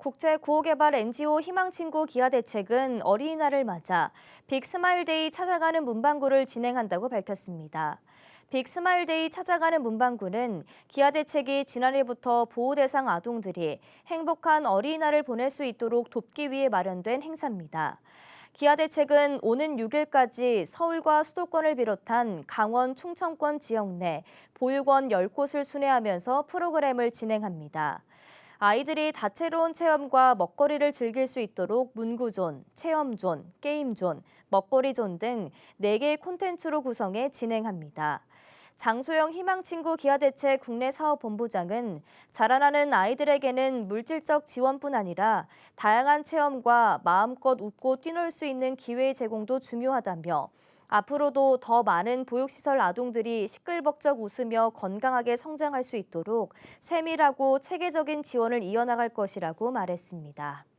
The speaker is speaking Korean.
국제 구호개발 NGO 희망친구 기아 대책은 어린이날을 맞아 빅스마일데이 찾아가는 문방구를 진행한다고 밝혔습니다. 빅스마일데이 찾아가는 문방구는 기아 대책이 지난해부터 보호 대상 아동들이 행복한 어린이날을 보낼 수 있도록 돕기 위해 마련된 행사입니다. 기아 대책은 오는 6일까지 서울과 수도권을 비롯한 강원, 충청권 지역 내 보육원 10곳을 순회하면서 프로그램을 진행합니다. 아이들이 다채로운 체험과 먹거리를 즐길 수 있도록 문구존, 체험존, 게임존, 먹거리존 등 4개의 콘텐츠로 구성해 진행합니다. 장소영 희망친구 기아대책 국내 사업본부장은 자라나는 아이들에게는 물질적 지원뿐 아니라 다양한 체험과 마음껏 웃고 뛰놀 수 있는 기회의 제공도 중요하다며 앞으로도 더 많은 보육시설 아동들이 시끌벅적 웃으며 건강하게 성장할 수 있도록 세밀하고 체계적인 지원을 이어나갈 것이라고 말했습니다.